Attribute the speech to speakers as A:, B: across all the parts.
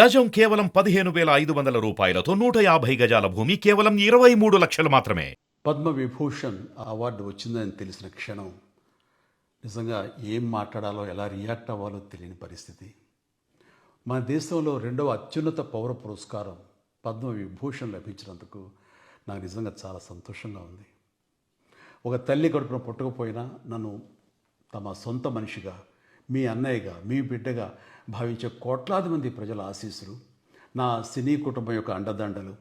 A: గజం కేవలం పదిహేను వేల ఐదు వందల రూపాయలతో నూట యాభై గజాల భూమి కేవలం ఇరవై మూడు లక్షలు మాత్రమే.
B: పద్మ విభూషణ్ అవార్డు వచ్చిందని తెలిసిన క్షణం నిజంగా ఏం మాట్లాడాలో ఎలా రియాక్ట్ అవ్వాలో తెలియని పరిస్థితి. మన దేశంలో రెండవ అత్యున్నత పౌర పురస్కారం పద్మ విభూషణ్ లభించినందుకు నాకు నిజంగా చాలా సంతోషంగా ఉంది. ఒక తల్లి కడుపున పుట్టకపోయినా నన్ను తమ సొంత మనిషిగా మీ అన్నయ్యగా మీ బిడ్డగా భావించే కోట్లాది మంది ప్రజల ఆశీస్సులు నా సినీ కుటుంబం యొక్క అండదండలు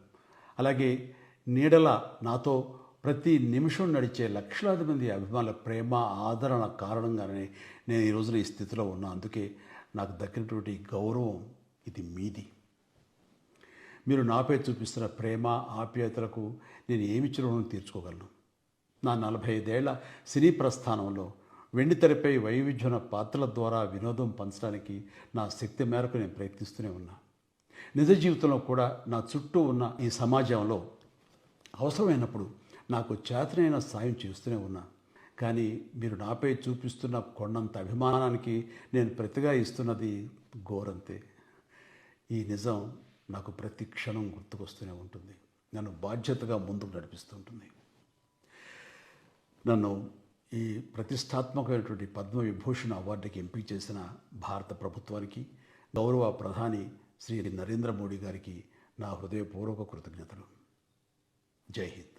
B: అలాగే నీడల నాతో ప్రతి నిమిషం నడిచే లక్షలాది మంది అభిమానుల ప్రేమ ఆదరణ కారణంగానే నేను ఈ రోజున ఈ స్థితిలో ఉన్నా. అందుకే నాకు దక్కినటువంటి గౌరవం ఇది మీది. మీరు నాపై చూపిస్తున్న ప్రేమ ఆప్యాయతలకు నేను ఏమి రుణం తీర్చుకోగలను. నా నలభై ఐదేళ్ళ సినీ ప్రస్థానంలో వెండి తెరపై వైవిధ్యమైన పాత్రల ద్వారా వినోదం పంచడానికి నా శక్తి మేరకు నేను ప్రయత్నిస్తూనే ఉన్నా. నిజ జీవితంలో కూడా నా చుట్టూ ఉన్న ఈ సమాజంలో అవసరమైనప్పుడు నాకు చేతనైన సాయం చేస్తూనే ఉన్నా. కానీ మీరు నాపై చూపిస్తున్న కొండంత అభిమానానికి నేను ప్రతిగా ఇస్తున్నది గోరంతే ఈ నిజం నాకు ప్రతి క్షణం గుర్తుకొస్తూనే ఉంటుంది. నన్ను బాధ్యతగా ముందుకు నడిపిస్తుంటుంది నన్ను ఈ ప్రతిష్టాత్మకమైనటువంటి పద్మ విభూషణ అవార్డుకి ఎంపిక చేసిన భారత ప్రభుత్వానికి గౌరవ ప్రధాని శ్రీ నరేంద్ర మోడీ గారికి నా హృదయపూర్వక కృతజ్ఞతలు. జై హింద్.